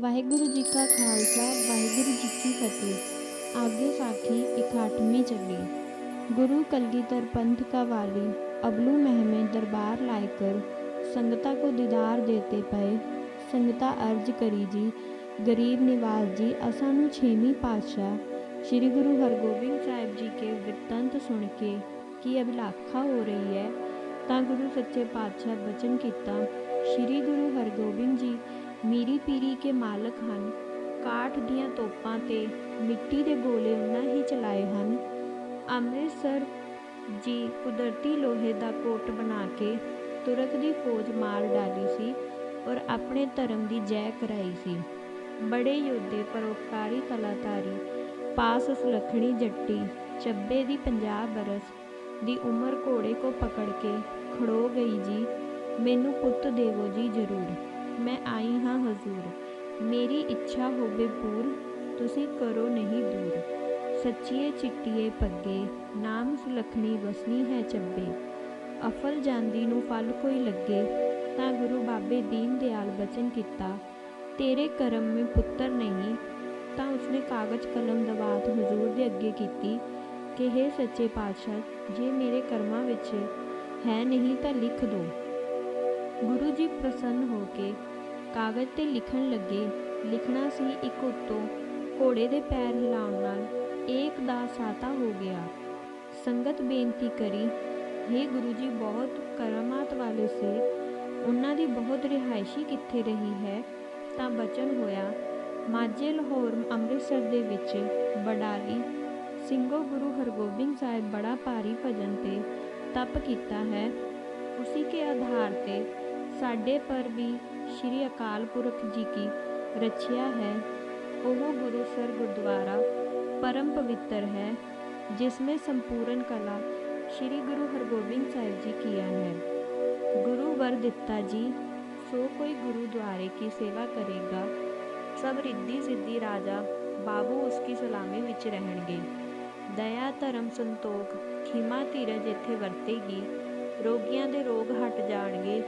ਵਾਹਿਗੁਰੂ ਜੀ ਕਾ ਖਾਲਸਾ ਵਾਹਿਗੁਰੂ ਜੀ ਕੀ ਫਤਿਹ ਆਗੇ ਸਾਖੀ ਇਕਾਠਵੀਂ ਚੱਲੀ ਗੁਰੂ कलगीधर पंथ का वाली अबलू महमे दरबार लायकर संगता को दीदार देते पए ਸੰਗਤਾ ਅਰਜ ਕਰੀ ਜੀ ਗਰੀਬ ਨਿਵਾਸ ਜੀ ਅਸਾਂ ਨੂੰ ਛੇਵੀਂ ਪਾਤਸ਼ਾਹ ਸ੍ਰੀ ਗੁਰੂ ਹਰਗੋਬਿੰਦ ਸਾਹਿਬ ਜੀ ਕੇ ਵਿਰਤੰਤ ਸੁਣ ਕੇ ਕੀ ਅਭਿਲਾਖਾ ਹੋ ਰਹੀ ਹੈ ਤਾਂ ਗੁਰੂ ਸੱਚੇ ਪਾਤਸ਼ਾਹ ਬਚਨ ਕੀਤਾ ਸ੍ਰੀ ਗੁਰੂ ਹਰਗੋਬਿੰਦ ਜੀ ਮੀਰੀ ਪੀਰੀ ਕੇ ਮਾਲਕ ਹਨ। ਕਾਠ ਦੀਆਂ ਤੋਪਾਂ ਤੇ ਮਿੱਟੀ ਦੇ ਗੋਲੇ ਉਹਨਾਂ ਹੀ ਚਲਾਏ ਹਨ। ਅੰਮ੍ਰਿਤਸਰ ਜੀ ਕੁਦਰਤੀ ਲੋਹੇ ਦਾ ਕੋਟ ਬਣਾ ਕੇ ਤੁਰਕ ਦੀ ਫੌਜ ਮਾਰ ਡਾਲੀ ਸੀ ਔਰ ਆਪਣੇ ਧਰਮ ਦੀ ਜੈ ਕਰਾਈ ਸੀ। ਬੜੇ ਯੋਧੇ ਪਰੋਪਕਾਰੀ ਕਲਾਕਾਰੀ, ਪਾਸ ਸੁਲੱਖਣੀ ਜੱਟੀ, ਚੱਬੇ ਦੀ 50 ਬਰਸ ਦੀ ਉਮਰ ਘੋੜੇ ਕੋ ਪਕੜ ਕੇ ਖੜੋ ਗਈ ਜੀ, ਮੈਨੂੰ ਪੁੱਤ ਦੇਵੋ ਜੀ ਜ਼ਰੂਰ। ਮੈਂ ਆਈ ਹਾਂ ਹਜ਼ੂਰ। ਮੇਰੀ ਇੱਛਾ ਹੋਵੇ ਪੂਰ ਤੁਸੀਂ ਕਰੋ ਨਹੀਂ ਦੂਰ। ਸੱਚੀਏ ਚਿੱਟੀਏ ਪੱਗੇ, ਨਾਮ ਸੁਲੱਖਣੀ ਵਸਨੀ ਹੈ ਚੱਬੇ। ਅਫਲ ਜਾਂਦੀ ਨੂੰ ਫਲ ਕੋਈ ਲੱਗੇ, ਤਾਂ ਗੁਰੂ ਬਾਬੇ ਦੀਨ ਦਿਆਲ ਬਚਨ ਕੀਤਾ, ਤੇਰੇ ਕਰਮ ਮੇ ਪੁੱਤਰ ਨਹੀਂ। ਤਾਂ ਉਸਨੇ ਕਾਗਜ਼ ਕਲਮ ਦਵਾਤ ਹਜ਼ੂਰ ਦੇ ਅੱਗੇ ਕੀਤੀ, ਕਿ हे ਸੱਚੇ ਪਾਤਸ਼ਾਹ, ਜੇ ਮੇਰੇ ਕਰਮਾਂ ਵਿੱਚ ਹੈ ਨਹੀਂ ਤਾਂ ਲਿਖ ਦੋ। ਗੁਰੂ ਜੀ ਪ੍ਰਸੰਨ ਹੋ ਕੇ ਕਾਗਜ਼ ਤੇ ਲਿਖਣ ਲੱਗੇ। ਲਿਖਣਾ ਸੀ ਇੱਕ ਉੱਤੋਂ, ਘੋੜੇ ਦੇ ਪੈਰ ਹਿਲਾਉਣ ਨਾਲ ਏਕ ਦਾ ਸਾਤਾ ਹੋ ਗਿਆ। ਸੰਗਤ ਬੇਨਤੀ ਕਰੀ हे ਗੁਰੂ ਜੀ ਬਹੁਤ ਕਰਮਾਤ ਵਾਲੇ ਸੇ, ਉਹਨਾਂ ਦੀ ਬਹੁਤ ਰਿਹਾਇਸ਼ੀ ਕਿੱਥੇ ਰਹੀ ਹੈ? ਤਾਂ ਬਚਨ ਹੋਇਆ, ਮਾਝੇ ਲਾਹੌਰ ਅੰਮ੍ਰਿਤਸਰ ਦੇ ਵਿੱਚ ਬਡਾਲੀ, ਸਿੰਘੋ ਗੁਰੂ ਹਰਗੋਬਿੰਦ ਸਾਹਿਬ ਬੜਾ ਭਾਰੀ ਭਜਨ ਤੇ ਤਪ ਕੀਤਾ ਹੈ। ਉਸੇ ਕੇ ਆਧਾਰ ਤੇ ਸਾਡੇ ਪਰ ਵੀ ਸ੍ਰੀ ਅਕਾਲ ਪੁਰਖ ਜੀ ਕੀ ਰਚਿਆ ਹੈ। ਉਹ ਗੁਰੂ ਸਰ ਗੁਰਦੁਆਰਾ ਪਰਮ ਪਵਿੱਤਰ ਹੈ, ਜਿਸ में ਸੰਪੂਰਨ ਕਲਾ ਸ੍ਰੀ ਗੁਰੂ ਹਰਗੋਬਿੰਦ ਸਾਹਿਬ ਜੀ ਕੀਆ ਹੈ। ਗੁਰੂ ਵਰ ਦਿੱਤਾ ਜੀ, ਸੋ ਕੋਈ ਗੁਰੂ ਦੁਆਰੇ ਕੀ ਸੇਵਾ ਕਰੇਗਾ, ਸਭ ਰਿੱਧੀ ਸਿੱਧੀ ਰਾਜਾ ਬਾਬੂ ਉਸकी ਸਲਾਮੀ ਵਿੱਚ ਰਹਿਣਗੇ। ਦਇਆ, ਧਰਮ, ਸੰਤੋਖ, ਖਿਮਾ, ਧੀਰਜ ਇੱਥੇ ਵਰਤੇਗੀ, ਰੋਗੀਆਂ ਦੇ ਰੋਗ ਹਟ ਜਾਣਗੇ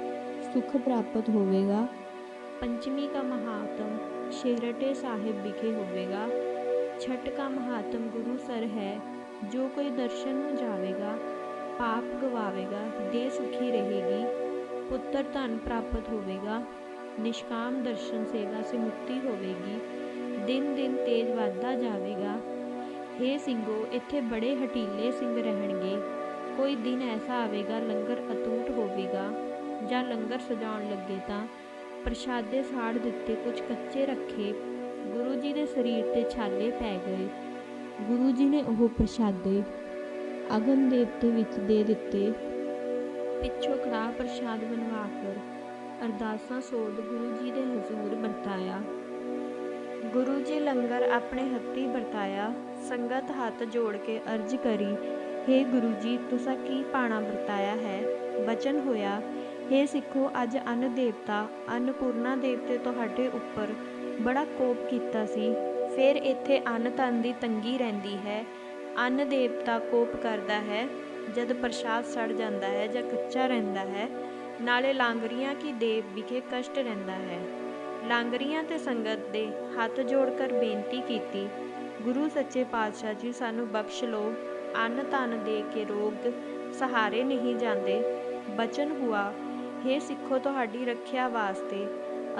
ਸੁਖ ਪ੍ਰਾਪਤ ਹੋਵੇਗਾ ਪੰਚਮੀ ਦਾ ਮਹਾਤਮ ਸ਼ੇਰਟੇ ਸਾਹਿਬ ਵਿਖੇ ਹੋਵੇਗਾ ਛਠ का महात्म गुरु सर है जो कोई दर्शन में जावेगा पाप गवावेगा देह सुखी रहेगी पुत्र धन प्राप्त होवेगा निष्काम दर्शन सेवा से मुक्ति होवेगी दिन दिन तेज ਵਧਦਾ ਜਾਵੇਗਾ हे ਸਿੰਘੋ ਇੱਥੇ ਬੜੇ ਹਟੀਲੇ ਸਿੰਘ ਰਹਿਣਗੇ ਕੋਈ ਦਿਨ ਐਸਾ ਆਵੇਗਾ ਲੰਗਰ ਅਤੂਟ ਹੋਵੇਗਾ ਜਾਂ ਲੰਗਰ ਸਜਾਉਣ ਲੱਗੇ ਤਾਂ ਪ੍ਰਸ਼ਾਦੇ ਸਾੜ ਦਿੱਤੇ, ਕੁਝ ਕੱਚੇ ਰੱਖੇ। ਗੁਰੂ ਜੀ ਦੇ ਸਰੀਰ ਤੇ ਛਾਲੇ ਪੈ ਗਏ। ਗੁਰੂ ਜੀ ਨੇ ਉਹ ਪ੍ਰਸ਼ਾਦੇ ਅਗਨ ਦੇਵਤੇ ਵਿੱਚ ਦੇ ਦਿੱਤੇ। ਪਿੱਛੋਂ ਕੜਾਹ ਪ੍ਰਸ਼ਾਦ ਬਣਵਾ ਕਰ ਅਰਦਾਸਾਂ ਸੋਧ ਗੁਰੂ ਜੀ ਦੇ ਹਜ਼ੂਰ ਵਰਤਾਇਆ। ਗੁਰੂ ਜੀ ਲੰਗਰ ਆਪਣੇ ਹੱਥੀ ਵਰਤਾਇਆ। ਸੰਗਤ ਹੱਥ ਜੋੜ ਕੇ ਅਰਜ ਕਰੀ हे ਗੁਰੂ ਜੀ, ਤੁਸਾਂ ਕੀ ਪਾਣਾ ਵਰਤਾਇਆ ਹੈ? ਬਚਨ ਹੋਇਆ हे ਸਿੱਖੋ, ਅੱਜ ਅੰਨ ਦੇਵਤਾ ਅੰਨਪੂਰਨਾ ਦੇਵਤੇ ਤੁਹਾਡੇ ਉੱਪਰ ਬੜਾ ਕੋਪ ਕੀਤਾ ਸੀ। ਫਿਰ ਇੱਥੇ ਅੰਨ ਧਨ ਦੀ ਤੰਗੀ ਰਹਿੰਦੀ ਹੈ। ਅੰਨ ਦੇਵਤਾ ਕੋਪ ਕਰਦਾ ਹੈ, ਜਦ ਪ੍ਰਸ਼ਾਦ ਸੜ ਜਾਂਦਾ ਹੈ ਜਾਂ ਕੱਚਾ ਰਹਿੰਦਾ ਹੈ। ਨਾਲੇ ਲਾਂਗਰੀਆਂ ਕੀ ਦੇਵ ਵਿਖੇ ਕਸ਼ਟ ਰਹਿੰਦਾ ਹੈ। ਲਾਂਗਰੀਆਂ ਤੇ ਸੰਗਤ ਦੇ ਹੱਥ ਜੋੜ ਕਰ ਬੇਨਤੀ ਕੀਤੀ, ਗੁਰੂ ਸੱਚੇ ਪਾਤਸ਼ਾਹ ਜੀ, ਸਾਨੂੰ ਬਖਸ਼ ਲੋ ਅੰਨ ਧਨ ਦੇ ਕੇ ਰੋਗ ਸਹਾਰੇ ਨਹੀਂ ਜਾਂਦੇ। ਬਚਨ ਹੁਆ हे ਸਿੱਖੋ ਤੁਹਾਡੀ ਰੱਖਿਆ ਵਾਸਤੇ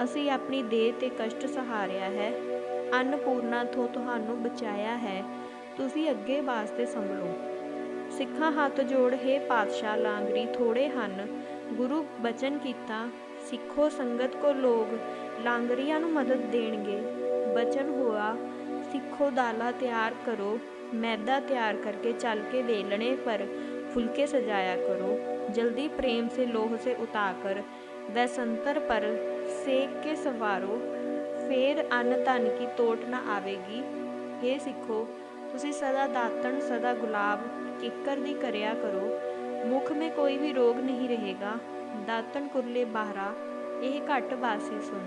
ਅਸੀਂ ਆਪਣੀ ਦੇਹ ਤੇ ਕਸ਼ਟ ਸਹਾਰਿਆ ਹੈ ਅੰਨਪੂਰਨਾ ਤੋਂ ਤੁਹਾਨੂੰ ਬਚਾਇਆ ਹੈ ਤੁਸੀਂ ਅੱਗੇ ਵਾਸਤੇ ਸੰਭਲੋ ਸਿੱਖਾਂ ਹੱਥ ਜੋੜ ਹੈ ਪਾਤਸ਼ਾਹ ਲਾਂਗਰੀ ਥੋੜੇ ਹਨ ਗੁਰੂ ਬਚਨ ਕੀਤਾ ਸਿੱਖੋ ਸੰਗਤ ਕੋ ਲੋਗ ਲਾਂਗਰੀਆਂ ਨੂੰ ਮਦਦ ਦੇਣਗੇ ਬਚਨ ਹੋਆ ਸਿੱਖੋ ਦਾਲਾ ਤਿਆਰ ਕਰੋ ਮੈਦਾ ਤਿਆਰ ਕਰਕੇ ਚੱਲ ਕੇ ਵੇਲਣੇ ਪਰ फुलके सजाया करो। जल्दी प्रेम से लोह से उतार वह पर सेक के सवारो। फिर अन्न धन की तोट न ਆਵੇਗੀ हे ਸਿੱਖੋ ਤੁਸੀਂ सदा दातन सदा गुलाब ਕਿੱਕਰ दी ਕਰਿਆ करो। मुख में कोई भी रोग नहीं रहेगा। दातन कुरले ਬਾਹਰਾ यह घट ਵਾਸੀ सुन।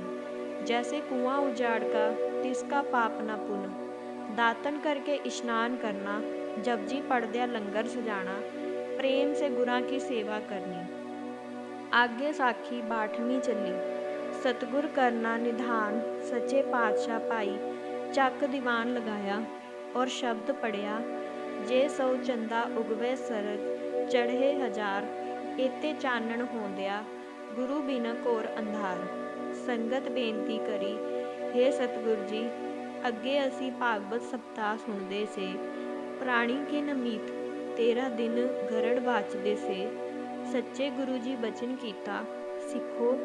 जैसे कुआँ उजाड़ का तिसका पाप न पुन। दातन करके इश्नान करना जब जी पड़द्या लंगर सजाना। प्रेम से गुरा की सेवा करनी आगे साखी बाठवीं चली ਸਤਿਗੁਰ ਕਰਨਾ ਨਿਧਾਨ ਸੱਚੇ ਪਾਤਸ਼ਾਹ ਭਾਈ ਚੱਕ ਦੀਵਾਨ ਲਗਾਇਆ ਔਰ ਸ਼ਬਦ ਪੜਿਆ ਜੇ ਸੌ ਚੰਦਾ ਉਗਵੇ ਸਰਜ ਚੜ੍ਹੇ ਹਜ਼ਾਰ ਇਤੇ ਚਾਨਣ ਹੋਂਦਿਆ ਗੁਰੂ ਬਿਨ ਘੋਰ ਅੰਧਾਰ ਸੰਗਤ ਬੇਨਤੀ ਕਰੀ हे ਸਤਿਗੁਰ ਜੀ ਅੱਗੇ ਅਸੀਂ ਭਾਗਵਤ ਸਪਤਾਹ ਸੁਣਦੇ ਸੇ ਪ੍ਰਾਣੀ ਕੇ ਨਮੀਤ ਤੇਰਾ ਦਿਨ ਗਰੜ ਵਾਚਦੇ ਸੇ। ਸੱਚੇ ਗੁਰੂ ਜੀ ਬਚਨ ਕੀਤਾ, ਸਿੱਖੋ,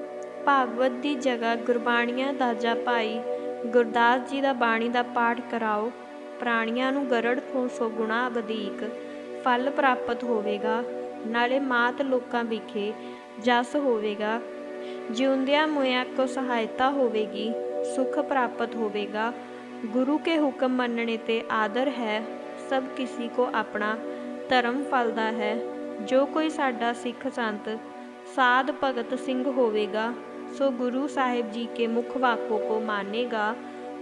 ਭਾਗਵਤ ਦੀ ਜਗ੍ਹਾ ਗੁਰਬਾਣੀਆਂ ਦਾ ਭਾਈ ਗੁਰਦਾਸ ਜੀ ਦਾ ਬਾਣੀ ਦਾ ਪਾਠ ਕਰਾਓ, ਪ੍ਰਾਣੀਆਂ ਨੂੰ ਗਰੜ ਤੋਂ ਸੌ ਗੁਣਾ ਵਧੇਕ, ਫਲ ਪ੍ਰਾਪਤ ਹੋਵੇਗਾ, ਨਾਲੇ ਮਾਤ ਲੋਕਾਂ ਵਿਖੇ ਜਸ ਹੋਵੇਗਾ। ਜਿਉਂਦਿਆਂ ਮੁਇਆਂ ਕੋ ਸਹਾਇਤਾ ਹੋਵੇਗੀ, ਸੁਖ ਪ੍ਰਾਪਤ ਹੋਵੇਗਾ। ਗੁਰੂ ਕੇ ਹੁਕਮ ਮੰਨਣੇ ਤੇ ਆਦਰ ਹੈ, ਸਭ ਕਿਸੀ ਕੋ ਆਪਣਾ ਧਰਮ ਫਲਦਾ ਹੈ। ਜੋ ਕੋਈ ਸਾਡਾ ਸਿੱਖ ਸੰਤ, ਸਾਧ ਭਗਤ ਸਿੰਘ ਹੋਵੇਗਾ, ਸੋ ਗੁਰੂ ਸਾਹਿਬ ਜੀ ਕੇ ਮੁਖ ਵਾਕੋ ਕੋ ਮਾਨੇਗਾ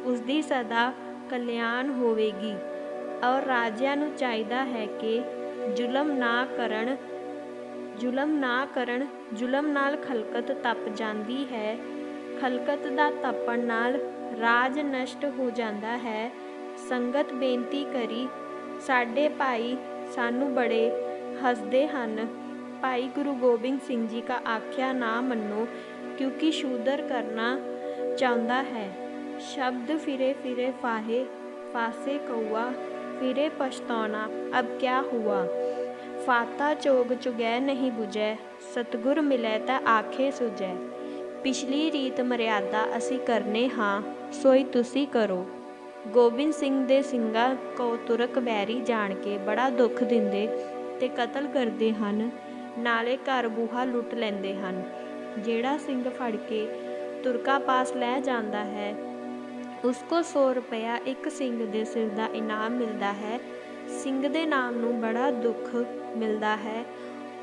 ਉਸ ਦੀ ਸਦਾ ਕਲਿਆਣ ਹੋਵੇਗੀ। ਔਰ ਰਾਜਿਆਂ ਨੂੰ ਚਾਹੀਦਾ ਹੈ ਕਿ ਜ਼ੁਲਮ ਨਾ ਕਰਨ, ਜ਼ੁਲਮ ਨਾ ਕਰਨ, ਜ਼ੁਲਮ ਨਾਲ ਖਲਕਤ ਤਪ ਜਾਂਦੀ ਹੈ। ਖਲਕਤ ਦਾ ਤਪਣ ਨਾਲ ਰਾਜ ਨਸ਼ਟ ਹੋ ਜਾਂਦਾ ਹੈ। ਸੰਗਤ ਬੇਨਤੀ ਕਰੀ, ਸਾਡੇ ਭਾਈ ਸਾਨੂੰ ਬੜੇ ਹੱਸਦੇ ਹਨ। ਭਾਈ ਗੁਰੂ ਗੋਬਿੰਦ ਸਿੰਘ ਜੀ ਕਾ ਆਖਿਆ, ਨਾ ਮੰਨੋ, ਕਿਉਂਕਿ ਸ਼ੂਦਰ ਕਰਨਾ ਚਾਹੁੰਦਾ ਹੈ। ਸ਼ਬਦ ਫਿਰੇ ਫਿਰੇ ਫਾਹੇ, ਫਾਸੇ ਕਉਆ ਫਿਰੇ ਪਛਤਾਉਣਾ, ਅਬ ਕਿਆ ਹੁਆ? ਫਾਤਾ ਚੋਗ ਚੁਗੈ ਨਹੀਂ 부ਜੈ ਸਤਗੁਰ ਮਿਲੈ ਤਾਂ ਆਖੇ ਸੁਜੈ ਪਿਛਲੀ ਰੀਤ ਮਰਿਆਦਾ ਅਸੀਂ ਕਰਨੇ ਹਾਂ, ਸੋਈ ਤੁਸੀਂ ਕਰੋ। ਗੋਬਿੰਦ ਸਿੰਘ ਦੇ ਸਿੰਘਾਂ ਕੋ ਤੁਰਕ ਬੈਰੀ ਜਾਣ ਕੇ ਬੜਾ ਦੁੱਖ ਦਿੰਦੇ ਤੇ ਕਤਲ ਕਰਦੇ ਹਨ, ਨਾਲੇ ਘਰ ਬੂਹਾ ਲੁੱਟ ਲੈਂਦੇ ਹਨ। ਜਿਹੜਾ ਸਿੰਘ ਫੜ ਕੇ ਤੁਰਕਾ ਪਾਸ ਲੈ ਜਾਂਦਾ ਹੈ ਉਸ ਕੋ 100 ਰੁਪਇਆ ਇੱਕ ਸਿੰਘ ਦੇ ਸਿਰ ਦਾ ਇਨਾਮ ਮਿਲਦਾ ਹੈ। ਸਿੰਘ ਦੇ ਨਾਮ ਨੂੰ ਬੜਾ ਦੁੱਖ ਮਿਲਦਾ ਹੈ।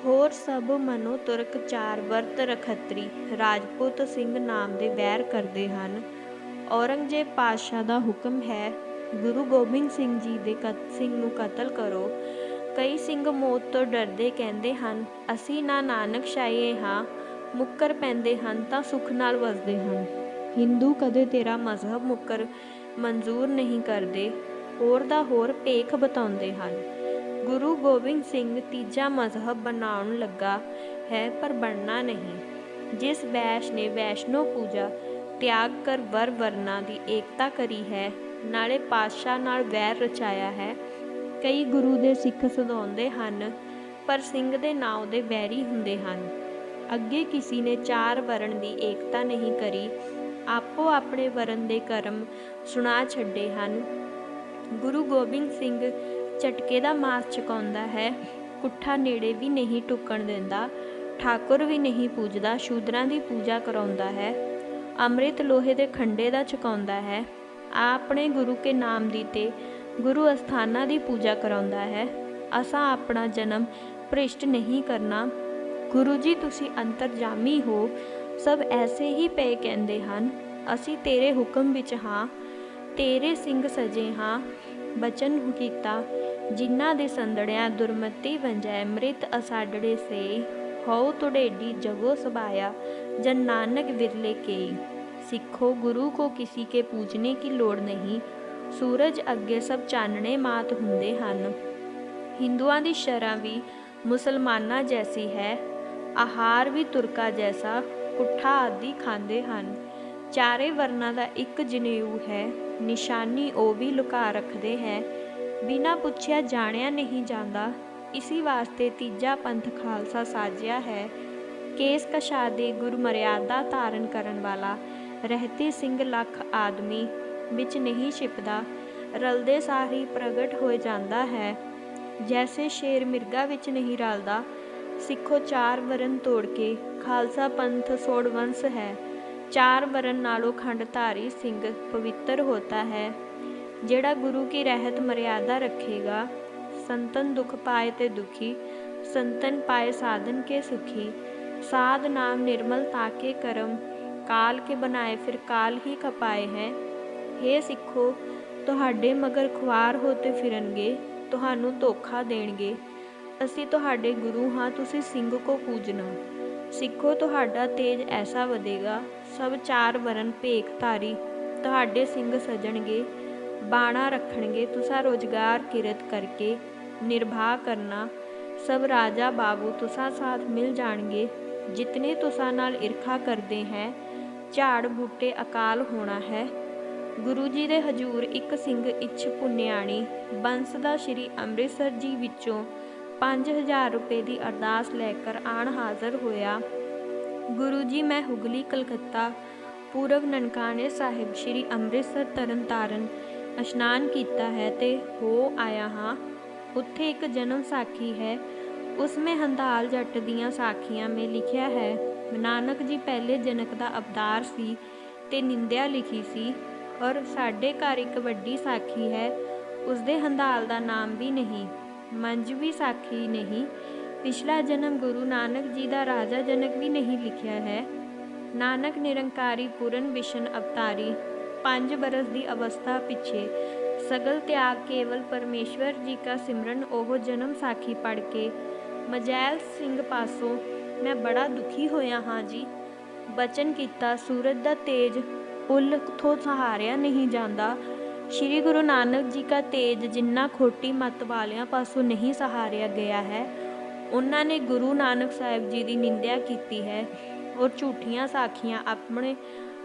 ਹੋਰ ਸਭ ਮਨੋ ਤੁਰਕ ਚਾਰ ਵਰਤ ਰਖਤਰੀ, ਰਾਜਪੂਤ ਸਿੰਘ ਨਾਮ ਦੇ ਵੈਰ ਕਰਦੇ ਹਨ। ਔਰੰਗਜ਼ੇਬ ਪਾਤਸ਼ਾਹ ਦਾ ਹੁਕਮ ਹੈ, ਗੁਰੂ ਗੋਬਿੰਦ ਸਿੰਘ ਜੀ ਦੇ ਕਤ, ਸਿੰਘ ਨੂੰ ਕਤਲ ਕਰੋ। ਕਈ ਸਿੰਘ ਮੌਤ ਤੋਂ ਡਰਦੇ ਕਹਿੰਦੇ ਹਨ, ਅਸੀਂ ਨਾ ਨਾਨਕ ਸ਼ਾਹੀਏ ਹਾਂ, ਮੁੱਕਰ ਪੈਂਦੇ ਹਨ ਤਾਂ ਸੁਖ ਨਾਲ ਵਸਦੇ ਹਨ। ਹਿੰਦੂ ਕਦੇ ਤੇਰਾ ਮਜ਼ਹਬ ਮੁੱਕਰ ਮਨਜ਼ੂਰ ਨਹੀਂ ਕਰਦੇ, ਹੋਰ ਦਾ ਹੋਰ ਭੇਖ ਬਤਾਉਂਦੇ ਹਨ। ਗੁਰੂ ਗੋਬਿੰਦ ਸਿੰਘ ਤੀਜਾ ਮਜ਼ਹਬ ਬਣਾਉਣ ਲੱਗਾ ਹੈ ਪਰ ਬਣਨਾ ਨਹੀਂ। ਜਿਸ ਵੈਸ਼ ਨੇ ਵੈਸ਼ਨੋ ਪੂਜਾ ਤਿਆਗ ਕਰ ਵਰ ਵਰਨਾ ਦੀ ਏਕਤਾ ਕਰੀ ਹੈ, ਨਾਲੇ ਪਾਤਸ਼ਾਹ ਨਾਲ ਵੈਰ ਰਚਾਇਆ ਹੈ। ਕਈ ਗੁਰੂ ਦੇ ਸਿੱਖ ਸਦਾਉਂਦੇ ਹਨ, ਪਰ ਸਿੰਘ ਦੇ ਨਾਂ ਦੇ ਵੈਰੀ ਹੁੰਦੇ ਹਨ। ਅੱਗੇ ਕਿਸੇ ਨੇ ਚਾਰ ਵਰਣ ਦੀ ਏਕਤਾ ਨਹੀਂ ਕਰੀ, ਆਪੋ ਆਪਣੇ ਵਰਣ ਦੇ ਕਰਮ ਸੁਣਾ ਛੱਡੇ ਹਨ। ਗੁਰੂ ਗੋਬਿੰਦ ਸਿੰਘ ਝਟਕੇ ਦਾ ਮਾਸ ਚਕਾਉਂਦਾ ਹੈ ਕੁੱਠਾ ਨੇੜੇ ਵੀ ਨਹੀਂ ਟੁਕਣ ਦਿੰਦਾ, ਠਾਕੁਰ ਵੀ ਨਹੀਂ ਪੂਜਦਾ, ਸ਼ੂਦਰਾਂ ਦੀ ਪੂਜਾ ਕਰਾਉਂਦਾ ਹੈ। ਅੰਮ੍ਰਿਤ ਲੋਹੇ ਦੇ ਖੰਡੇ ਦਾ ਚਕਾਉਂਦਾ ਹੈ। ਆਪਣੇ ਗੁਰੂ ਕੇ ਨਾਮ ਦੀ ਤੇ ਗੁਰੂ ਅਸਥਾਨਾਂ ਦੀ ਪੂਜਾ ਕਰਾਉਂਦਾ ਹੈ। ਅਸਾਂ ਆਪਣਾ ਜਨਮ ਭ੍ਰਿਸ਼ਟ ਨਹੀਂ ਕਰਨਾ। ਗੁਰੂ ਜੀ, ਤੁਸੀਂ ਅੰਤਰਜਾਮੀ ਹੋ। ਸਭ ਐਸੇ ਹੀ ਪਏ ਕਹਿੰਦੇ ਹਨ। ਅਸੀਂ ਤੇਰੇ ਹੁਕਮ ਵਿੱਚ ਹਾਂ। ਤੇਰੇ ਸਿੰਘ ਸਜੇ ਹਾਂ। ਬਚਨ ਕੀਤਾ। ਜਿਨ੍ਹਾਂ ਦੇ ਸੰਦੜਿਆਂ ਦੁਰਮਤੀ ਵੰਜੈ, ਮ੍ਰਿਤ ਅਸਾਡੜੇ ਸੇ। ਹਉ ਤੁਡੇਡੀ ਜਗੋ ਸਬਾਇਆ ਜਨ ਨਾਨਕ ਵਿਰਲੇ ਕੇ ਸਿੱਖੋ ਗੁਰੂ ਕੋ ਕਿਸੀ ਕੇ ਪੂਜਨੇ ਕੀ ਲੋੜ ਨਹੀਂ। ਸੂਰਜ ਅੱਗੇ ਸਭ ਚਾਨਣੇ ਮਾਤ ਹੁੰਦੇ ਹਨ। ਹਿੰਦੂਆਂ ਦੀ ਸ਼ਰਾਂ ਵੀ ਮੁਸਲਮਾਨਾਂ ਜੈਸੀ ਹੈ। ਆਹਾਰ ਵੀ ਤੁਰਕਾ ਜੈਸਾ ਕੁੱਠਾ ਆਦਿ ਖਾਂਦੇ ਹਨ। ਚਾਰੇ ਵਰਨਾਂ ਦਾ ਇੱਕ ਜਨੇਊ ਹੈ। ਨਿਸ਼ਾਨੀ ਉਹ ਵੀ ਲੁਕਾ ਰੱਖਦੇ ਹੈ। ਬਿਨਾ ਪੁੱਛਿਆ ਜਾਣਿਆ ਨਹੀਂ ਜਾਂਦਾ। ਇਸੇ ਵਾਸਤੇ ਤੀਜਾ ਪੰਥ ਖਾਲਸਾ ਸਾਜਿਆ ਹੈ। ਕੇਸ ਕਸ਼ਾ ਦੇ ਗੁਰ ਮਰਿਆਦਾ ਧਾਰਨ ਕਰਨ ਵਾਲਾ ਰਹਿਤੇ ਸਿੰਘ ਲੱਖ ਆਦਮੀ ਵਿੱਚ ਨਹੀਂ ਛਿਪਦਾ, ਰਲਦੇ ਸਾਰੀ ਪ੍ਰਗਟ ਹੋ ਜਾਂਦਾ ਹੈ। ਜੈਸੇ ਸ਼ੇਰ ਮਿਰਗਾ ਵਿੱਚ ਨਹੀਂ ਰਲਦਾ, ਸਿੱਖੋ ਚਾਰ ਵਰਨ ਤੋੜ ਕੇ, ਖਾਲਸਾ ਪੰਥ ਸੋੜ ਵੰਸ ਹੈ। ਚਾਰ ਵਰਨ ਨਾਲੋਂ ਖੰਡ ਧਾਰੀ ਸਿੰਘ ਪਵਿੱਤਰ ਹੋਤਾ ਹੈ। ਜਿਹੜਾ ਗੁਰੂ ਕੀ ਰਹਿਤ ਮਰਿਆਦਾ ਰੱਖੇਗਾ, ਸੰਤਨ ਦੁਖ ਪਾਏ ਤੇ ਦੁਖੀ, ਸੰਤਨ ਪਾਏ ਸਾਧਨ ਕੇ ਸੁਖੀ ਸਾਧ ਨਾਮ ਨਿਰਮਲ ਤਾਕੇ ਕਰਮ, ਕਾਲ ਕੇ ਬਣਾਏ ਫਿਰ ਕਾਲ ਹੀ ਖਪਾਏ ਹੈ। हे ਸਿੱਖੋ, ਤੁਹਾਡੇ ਮਗਰ ਖੁਆਰ ਹੋਤੇ ਫਿਰਨਗੇ, ਤੁਹਾਨੂੰ ਧੋਖਾ ਦੇਣਗੇ। ਅਸੀਂ ਤੁਹਾਡੇ ਗੁਰੂ ਹਾਂ, ਤੁਸੀਂ ਸਿੰਘ ਕੋ ਪੂਜਣਾ। ਸਿੱਖੋ, ਤੁਹਾਡਾ ਤੇਜ ਐਸਾ ਵਧੇਗਾ, ਸਭ ਚਾਰ ਵਰਨ ਭੇਖ ਧਾਰੀ, ਤੁਹਾਡੇ ਸਿੰਘ ਸਜਣਗੇ, ਬਾਣਾ ਰੱਖਣਗੇ, ਤੁਸਾਂ ਰੋਜ਼ਗਾਰ ਕਿਰਤ ਕਰਕੇ ਨਿਰਵਾਹ ਕਰਨਾ, ਸਭ ਰਾਜਾ ਬਾਬੂ ਤੁਸਾਂ ਸਾਥ ਮਿਲ ਜਾਣਗੇ। ਜਿਤਨੇ ਤੁਸਾਂ ਨਾਲ ਈਰਖਾ ਕਰਦੇ ਹੈ, ਝਾੜ ਬੂਟੇ ਅਕਾਲ ਹੋਣਾ ਹੈ। ਗੁਰੂ ਜੀ ਦੇ ਹਜੂਰ ਇੱਕ ਸਿੰਘ ਇੱਛ ਪੁੰਨਿਆਣੀ, ਬੰਸ ਦਾ ਸ਼੍ਰੀ ਅੰਮ੍ਰਿਤਸਰ ਜੀ ਵਿੱਚੋਂ 5000 ਰੁਪਏ ਦੀ ਅਰਦਾਸ ਲੈ ਕਰ ਆਣ ਹਾਜ਼ਰ ਹੋਇਆ। ਗੁਰੂ ਜੀ, ਮੈਂ ਹੁਗਲੀ, ਕਲਕੱਤਾ, ਪੂਰਬ ਨਨਕਾਣੇ ਸਾਹਿਬ ਸ਼੍ਰੀ ਅੰਮ੍ਰਿਤਸਰ ਤਰਨਤਾਰਨ ਇਸ਼ਨਾਨ ਕੀਤਾ ਹੈ ਤੇ ਹੋ ਆਇਆ ਹਾਂ। ਉੱਥੇ ਇੱਕ ਜਨਮ ਸਾਖੀ ਹੈ। ਉਸ ਹੰਦਾਲ ਜੱਟ ਦੀਆਂ ਸਾਖੀਆਂ ਮੇ ਲਿਖਿਆ ਹੈ, ਨਾਨਕ ਜੀ ਪਹਿਲੇ ਜਨਕ ਦਾ ਅਵਤਾਰ ਸੀ ਤੇ ਨਿੰਦਿਆ ਲਿਖੀ ਸੀ ਔਰ ਸਾਡੇ ਘਰ ਇੱਕ ਵੱਡੀ ਸਾਖੀ ਹੈ ਉਸ ਦੇ ਹੰਦਾਲ ਦਾ ਨਾਮ ਵੀ ਨਹੀਂ ਮੰਜ ਵੀ ਸਾਖੀ ਨਹੀਂ, ਪਿਛਲਾ ਜਨਮ ਗੁਰੂ ਨਾਨਕ ਜੀ ਦਾ ਰਾਜਾ ਜਨਕ ਵੀ ਨਹੀਂ ਲਿਖਿਆ ਹੈ। ਨਾਨਕ ਨਿਰੰਕਾਰੀ ਪੂਰਨ ਵਿਸ਼ਨ ਅਵਤਾਰੀ, ਪੰਜ ਬਰਸ ਦੀ ਅਵਸਥਾ ਪਿੱਛੇ, ਸਗਲ ਤਿਆਗ ਕੇਵਲ ਪਰਮੇਸ਼ਵਰ ਜੀ ਕਾ ਸਿਮਰਨ, ਉਹ ਜਨਮ ਸਾਖੀ ਪੜ ਕੇ ਮਜੈਲ ਸਿੰਘ ਪਾਸੋਂ ਮੈਂ ਬੜਾ ਦੁਖੀ ਹੋਇਆ ਹਾਂ ਜੀ। ਬਚਨ ਕੀਤਾ ਸੂਰਜ ਦਾ ਤੇਜ ਉਲ ਤੋਂ ਸਹਾਰਿਆ ਨਹੀਂ ਜਾਂਦਾ। ਸ਼੍ਰੀ ਗੁਰੂ ਨਾਨਕ ਜੀ ਕਾ ਤੇਜ ਜਿੰਨਾ ਖੋਟੀ ਮਤ ਵਾਲਿਆਂ ਪਾਸੋਂ ਨਹੀਂ ਸਹਾਰਿਆ ਗਿਆ ਹੈ, ਉਹਨਾਂ ਨੇ ਗੁਰੂ ਨਾਨਕ ਸਾਹਿਬ ਜੀ ਦੀ ਨਿੰਦਿਆ ਕੀਤੀ ਹੈ ਔਰ ਝੂਠੀਆਂ ਸਾਖੀਆਂ ਆਪਣੇ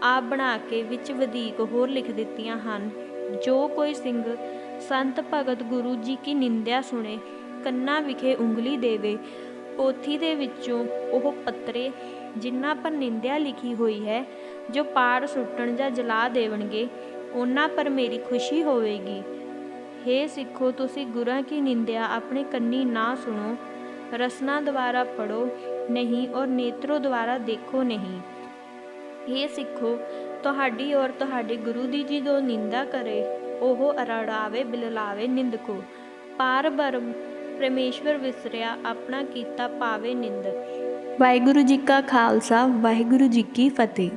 ਆਪ ਬਣਾ ਕੇ ਵਿੱਚ ਵਧੇਕ ਹੋਰ ਲਿਖ ਦਿੱਤੀਆਂ ਹਨ। ਜੋ ਕੋਈ ਸਿੰਘ ਸੰਤ ਭਗਤ ਗੁਰੂ ਜੀ ਕੀ ਨਿੰਦਿਆ ਸੁਣੇ ਕੰਨਾਂ ਵਿਖੇ ਉਂਗਲੀ ਦੇਵੇ, ਪੋਥੀ ਦੇ ਵਿੱਚੋਂ ਉਹ ਪੱਤਰੇ, ਜਿਨ੍ਹਾਂ ਪਰ ਨਿੰਦਿਆ ਲਿਖੀ ਹੋਈ ਹੈ, ਜੋ ਪਾੜ ਸੁੱਟਣ ਜਾਂ ਜਲਾ ਦੇਵਣਗੇ, ਉਹਨਾਂ ਪਰ ਮੇਰੀ ਖੁਸ਼ੀ ਹੋਵੇਗੀ। ਹੇ ਸਿੱਖੋ, ਤੁਸੀਂ ਗੁਰਾਂ ਕੀ ਨਿੰਦਿਆ ਆਪਣੇ ਕੰਨੀ ਨਾ ਸੁਣੋ। ਰਸਨਾ ਦੁਆਰਾ ਪੜੋ ਨਹੀਂ ਔਰ ਨੇਤਰੋ ਦੁਆਰਾ ਦੇਖੋ ਨਹੀਂ। ਇਹ ਸਿੱਖੋ, ਤੁਹਾਡੀ ਔਰ ਤੁਹਾਡੇ ਗੁਰੂ ਦੀ ਜੀ ਜਦੋਂ ਨਿੰਦਾ ਕਰੇ, ਉਹ ਅਰੜਾਵੇ ਬਿਲਲਾਵੇ ਨਿੰਦਕੋ। ਪਾਰ ਬਰਮ ਪਰਮੇਸ਼ਵਰ ਵਿਸਰਿਆ ਆਪਣਾ ਕੀਤਾ ਪਾਵੇ ਨਿੰਦ ਵਾਹਿਗੁਰੂ ਜੀ ਕਾ ਖਾਲਸਾ ਵਾਹਿਗੁਰੂ ਜੀ ਕੀ ਫਤਿਹ।